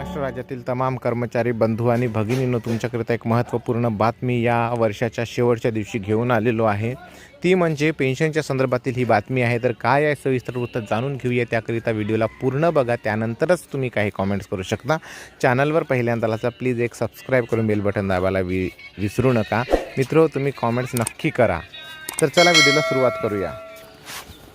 महाराष्ट्र राज्यातील तमाम कर्मचारी बंधू आणि भगिनींनो तुमच्याकरिता एक महत्त्वपूर्ण बातमी या वर्षाच्या शेवटच्या दिवशी घेऊन आलेलो आहे. ती म्हणजे पेन्शनच्या संदर्भातील ही बातमी आहे. तर काय आहे सविस्तर वृत्त जाणून घेऊया. त्याकरिता व्हिडिओला पूर्ण बघा. त्यानंतरच तुम्ही काही कॉमेंट्स करू शकता. चॅनलवर पहिल्यांदा आला प्लीज एक सबस्क्राईब करून बेल बटन दाबायला वि विसरू नका. मित्र तुम्ही कॉमेंट्स नक्की करा. तर चला व्हिडिओला सुरुवात करूया.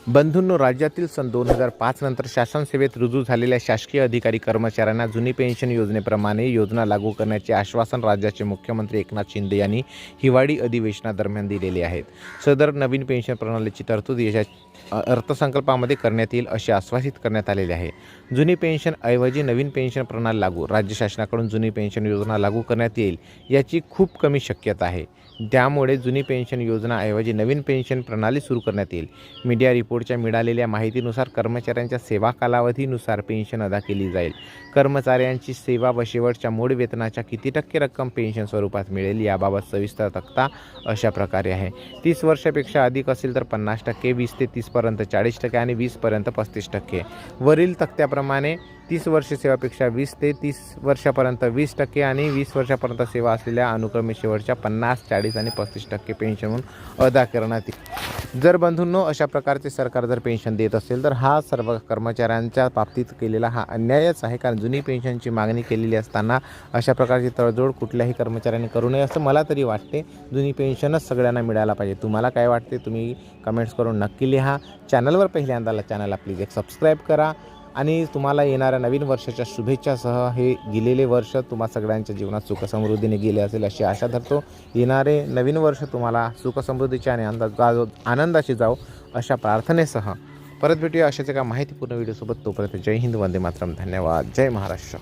बंधूंनो राज्यातील सन दोन हजार पाच नंतर शासन सेवेत रुजू झालेल्या शासकीय अधिकारी कर्मचाऱ्यांना जुनी पेन्शन योजनेप्रमाणे योजना लागू करण्याचे आश्वासन राज्याचे मुख्यमंत्री एकनाथ शिंदे यांनी हिवाळी अधिवेशनादरम्यान दिलेले आहेत. सदर नवीन पेन्शन प्रणालीची तरतूद याच्या अर्थसंकल्पामध्ये करण्यात येईल असे आश्वासित करण्यात आलेले आहे. जुनी पेन्शन ऐवजी नवीन पेन्शन प्रणाली लागू राज्य शासनाकडून जुनी पेन्शन योजना लागू करण्यात येईल याची खूप कमी शक्यता आहे. त्यामुळे जुनी पेन्शन योजनाऐवजी नवीन पेन्शन प्रणाली सुरू करण्यात येईल. मीडिया रिपोर्ट कोडच्या मिळालेल्या माहितीनुसार कर्मचाऱ्यांच्या सेवा कालावधीनुसार पेन्शन अदा केली जाईल. कर्मचाऱ्यांची सेवा व शेवटच्या मूळ वेतनाच्या किती टक्के रक्कम पेन्शन स्वरूपात मिळेल याबाबत सविस्तर तक्ता अशा प्रकारे आहे. तीस वर्षापेक्षा अधिक असेल तर पन्नास टक्के वीस ते तीसपर्यंत चाळीस टक्के आणि वीसपर्यंत पस्तीस टक्के. वरील तक्त्याप्रमाणे तीस वर्ष सेवापेक्षा वीस ते तीस वर्षापर्यंत वीस टक्के आणि वीस वर्षापर्यंत सेवा असलेल्या अनुक्रमे शेवटच्या पन्नास चाळीस आणि पस्तीस टक्के पेन्शन म्हणून अदा करण्यात येईल. जर बंधूंनो अशा प्रकारचे सरकार जर पेन्शन देत असेल तर हा सर्व कर्मचाऱ्यांच्या बाबतीत केलेला हा अन्यायच आहे. कारण जुनी पेन्शनची मागणी केलेली असताना अशा प्रकारची तडजोड कुठल्याही कर्मचाऱ्यांनी करू नये असं मला तरी वाटते. जुनी पेन्शनच सगळ्यांना मिळायला पाहिजे. तुम्हाला काय वाटते तुम्ही कमेंट्स करून नक्की लिहा. चॅनलवर पहिल्यांदा चॅनलला प्लीज एक सबस्क्राईब करा. आणि तुम्हाला येणाऱ्या नवीन वर्षाच्या शुभेच्छासह हे गेलेले वर्ष तुम्हा सगळ्यांच्या जीवनात सुखसमृद्धीने गेले असेल अशी आशा धरतो. येणारे नवीन वर्ष तुम्हाला सुखसमृद्धीचे आणि आनंद आनंदाशी जाओ अशा प्रार्थनेसह. परत भेटूया अशाच एका माहितीपूर्ण व्हिडिओसोबत. तोपर्यंत जय हिंद वंदे मातरम. धन्यवाद. जय महाराष्ट्र.